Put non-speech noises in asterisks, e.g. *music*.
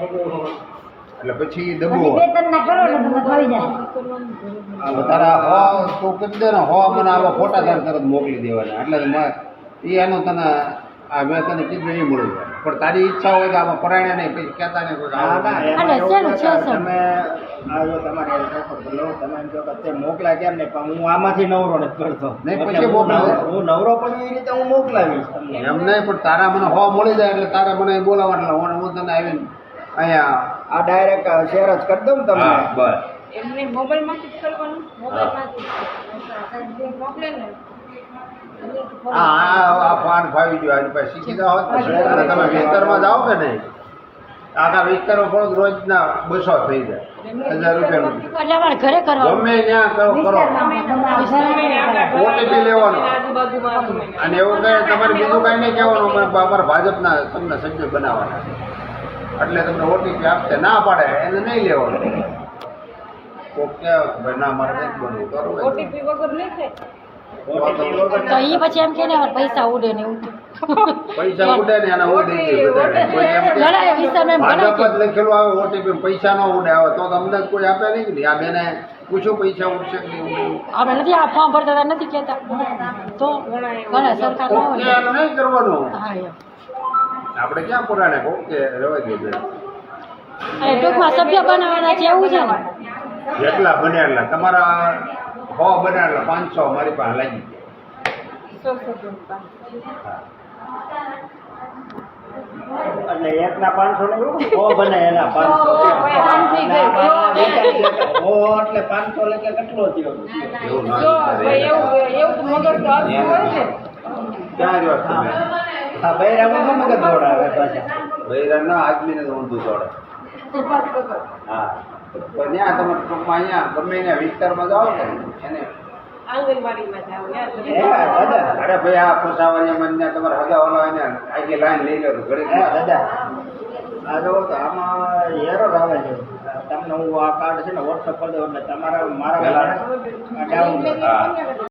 કીધું એટલે પછી દબો તારા હો તું દે ને હો મને આવા ફોટા તારે તરત મોકલી દેવાના. એટલે એ એનું તને આ મેં તને કીધું નહીં મળી. જાય પણ તારી ઈચ્છા હોય કે આમાં પરાયણે નહીં પછી કહેતા નહીં કોઈ ના ના? તમે આ જો તમારે તમે કે તે મોકલા કેમ નહીં? પણ હું આમાંથી નવરો નથી કરતો. નહીં, પછી હું મોકલાવો. નવરો- હું નવરો પણ એ રીતે હું મોકલાવીશ તમને. એમ નહીં પણ તારા મને હો મળી જાય એટલે તારા મને બોલાવવા એટલે હું હું તને આવીને અહીંયા આ ડાયરેક્ટ શેર જ કરી દઉં ને તમને. બસ. એમને મોબાઈલમાંથી જ કરવાનું. મોબાઈલમાંથી મોકલે ને. આ આ ફાન ફાવી ગયો આજે શીખી જાઓ. અને તમે વિસ્તારમાં જાઓ કે નહીં? આખા વિસ્તારમાં પણ રોજના બસો થઈ જાય. હજાર રૂપિયાનું. ઘરે ગમે ત્યાં કરો કરો. ઓટીપી લેવાનો. અને એવું કહે તમારે બીજું કાંઈ નહીં કહેવાનું અમારે અમારા ભાજપના તમને સભ્ય બનાવવાના એટલે તમને ઓટીપી આપશે. ના પાડે એને નહીં લેવાનું. કોક કે ભાઈ ના મારે નથી બનવું. કરો ઓટીપી વગર નહીં થાય. તો એ પછી એમ કે ને પૈસા ઉડે ને એવું. પૈસા ઉડે ને *laughs* એના ઉડે કે ઘણા વિસ્તારમાં ભાજપ જ લખેલું આવે ઓટીપી પૈસા નો ઉડે. આવે તો તમને કોઈ આપે નહીં ને આ બેને પૂછો પૈસા ઉડશે કે નહીં આપણે નથી આ ફોર્મ ભરતા નથી કહેતા. તો ઘણા સરકાર ના હોય. એનું નહીં કરવાનું. હા આપણે ક્યાં પુરાણે ઓકે રહેવા દઈએ અરે ટૂંકમાં સભ્ય બનાવવાના છે એવું છે ને? જેટલા બને એટલા તમારા હો બને એટલા પાંચસો મારી પાસે લાગી. એટલે એકના પાંચસો ને બને એના પાંચસો. સો એટલે પાંચસો કેટલો થયો? એવું ના મગજ ને. હા બૈરામાં મગજ દોડાવે પાછા? બૈરાના આદમીને ઊંધું દોડે. હા. પણ ત્યાં તમે ટૂંકમાં અહીંયા ગમે ત્યાં વિસ્તારમાં જાઓ ને એને અરે ભાઈ આ ખુશાવાળીમાં ત્યાં તમારે હગા વાળા એને લાઈન લઈ ઘડી દાદા. આ જો આમાં હેરો આવે છે. તમને હું આ કાર્ડ છે ને વોટ્સઅપ કરી દઉં એટલે તમારા મારા ડાઉન.